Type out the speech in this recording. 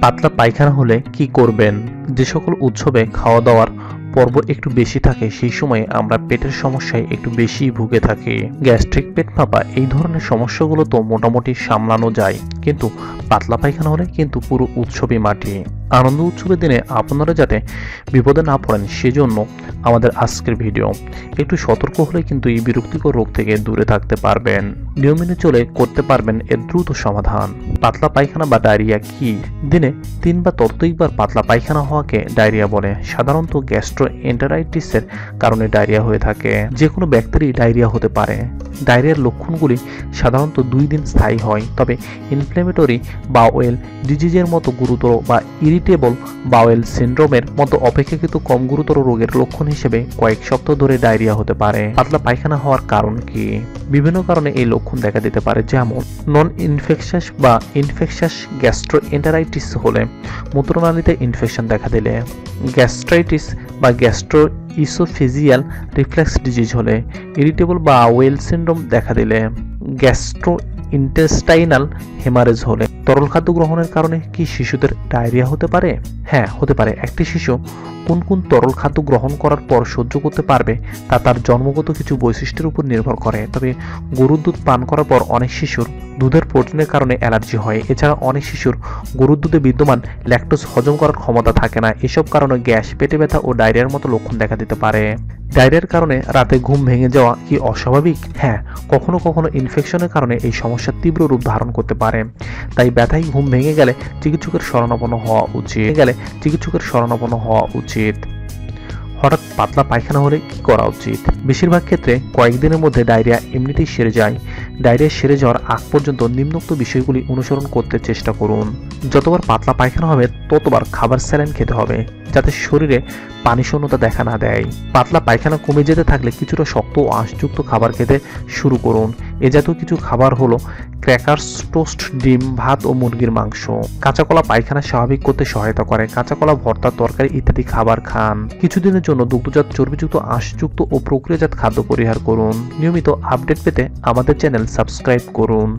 পাতলা পায়খানা হলে কি করবেন? যে সকল উৎসবে খাওয়া দাওয়ার পর্ব একটু বেশি থাকে, সেই সময়ে আমরা পেটের সমস্যায় একটু বেশি ভুগে থাকি। গ্যাস্ট্রিক পেট ফাঁপা এই ধরনের সমস্যাগুলো তো মোটামুটি সামলানো যায়। কিন্তু পাতলা পায়খানা হলে কিন্তু পুরো উৎসবই মাটি। আনন্দ উৎসবের দিনে আপনারা যাতে বিপদে না পড়েন, সেজন্য আমাদের আজকের ভিডিও। একটু সতর্ক হলে কিন্তু এই বিরক্তিকর রোগ থেকে দূরে থাকতে পারবেন। নিয়ম মেনে চলে করতে পারবেন এর দ্রুত সমাধান। পাতলা পায়খানা বা ডায়রিয়া কি? দিনে তিন বা ততোধিকবার পাতলা পায়খানা হওয়াকে ডায়রিয়া বলে। সাধারণত গ্যাস্ট্রো এন্টারাইটিসের কারণে ডায়রিয়া হয়ে থাকে। যে কোনো ব্যক্তিরই ডায়রিয়া হতে পারে। ডায়রিয়ার লক্ষণগুলি সাধারণত দুই দিন স্থায়ী হয়। তবে ইনফ্লেমেটরি বাওয়েল ডিজিজের মতো গুরুতর বা ইরিটেবল বাওয়েল সিন্ড্রোমের মতো অপেক্ষাকৃত কম গুরুতর রোগের লক্ষণ হিসেবে কয়েক সপ্তাহ ধরে ডায়রিয়া হতে পারে। পাতলা পায়খানা হওয়ার কারণ কি? বিভিন্ন কারণে এই লক্ষণ দেখা দিতে পারে, যেমন নন ইনফেকশাস বা ইনফেকশাস গ্যাস্ট্রো এন্টারাইটিস হলে মূত্রনালীতে ইনফেকশন দেখা দিলে। গ্যাস্ট্রাইটিস বা গ্যাস্ট্রো ইসোফেজিয়াল রিফ্লেক্স ডিজিজ হলে ইরিটেবল বা ওয়েল সিন্ড্রোম দেখা দিলে গ্যাস্ট্রো ইন্টেস্টাইনাল হেমারেজ হলে তরল খাদ্য গ্রহণের কারণে কি শিশুদের ডায়রিয়া হতে পারে? হ্যাঁ হতে পারে। একটি শিশু কোন কোন তরল খাদ্য গ্রহণ করার পর সহ্য করতে পারবে তা তার জন্মগত কিছু বৈশিষ্ট্যের উপর নির্ভর করে। তবে গরুর দুধ পান করার পর অনেক শিশুর দুধের প্রোটিনের কারণে অ্যালার্জি হয়। এছাড়া অনেক শিশুর গরুর দুধে বিদ্যমান ল্যাকটোজ হজম করার ক্ষমতা থাকে না। এসব কারণে গ্যাস, পেটে ব্যথা ও ডায়রিয়ার মতো লক্ষণ দেখা দিতে পারে। ডায়রিয়ার কারণে রাতে ঘুম ভেঙে যাওয়া কি অস্বাভাবিক? হ্যাঁ কখনো কখনো ইনফেকশনের কারণে এই সমস্যা তীব্র রূপ ধারণ করতে পারে। তাই ব্যথায় ঘুম ভেঙে গেলে চিকিৎসকের শরণাপন্ন হওয়া উচিত। গেলে চিকিৎসকের শরণাপন্ন হওয়া উচিত। হঠাৎ পাতলা পায়খানা হলে কি করা উচিত? বেশিরভাগ ক্ষেত্রে কয়েকদিনের মধ্যে ডায়রিয়া এমনিতেই সেরে যায়। ডায়রিয়া সেরে যাওয়ার আগ পর্যন্ত নিম্নোক্ত বিষয়গুলি অনুসরণ করতে চেষ্টা করুন। যতবার পাতলা পায়খানা হবে, ততবার খাবার স্যালাইন খেতে হবে, যাতে শরীরে পানি শূন্যতা দেখা না দেয়। পাতলা পায়খানা কমে যেতে থাকলে কিছুটা শক্ত ও আঁশযুক্ত খাবার খেতে শুরু করুন। এ জাতীয় কিছু খাবার হলো ক্র্যাকার্স, টোস্ট, ডিম, ভাত ও মুরগির মাংস। কাঁচা কলা পায়খানা স্বাভাবিক করতে সহায়তা করে। কাঁচা কলা ভর্তা, তরকারি ইত্যাদি খাবার খান। কিছুদিনের জন্য দুগ্ধজাত, চর্বিযুক্ত, আঁশযুক্ত ও প্রক্রিয়াজাত খাদ্য পরিহার করুন। নিয়মিত আপডেট পেতে আমাদের চ্যানেল সাবস্ক্রাইব করুন।